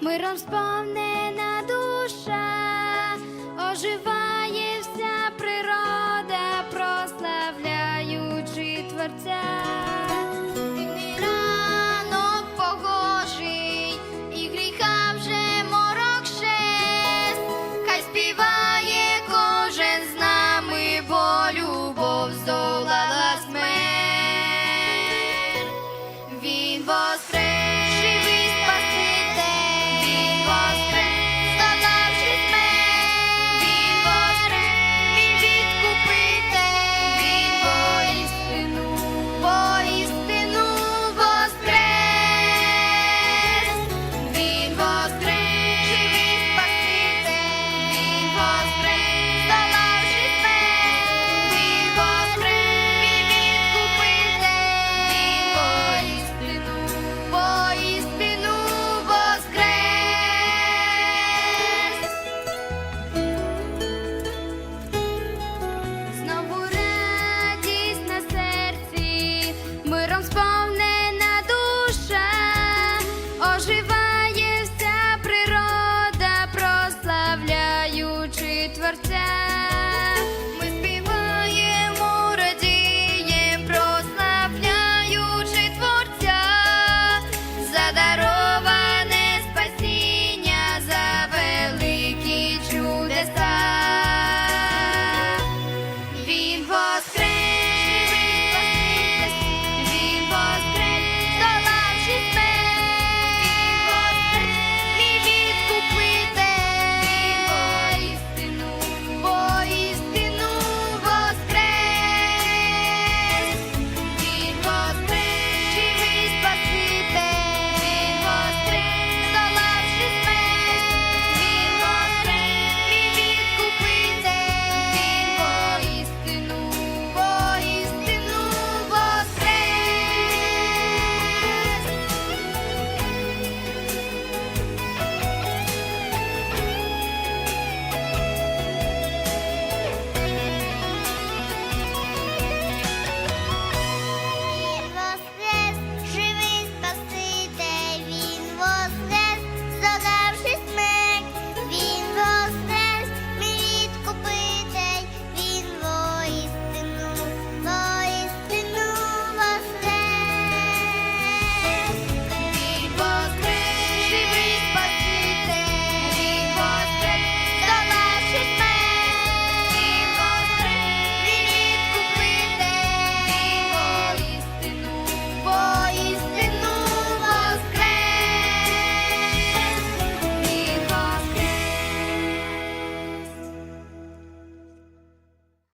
миром сповнена душа ожива. put on sponge.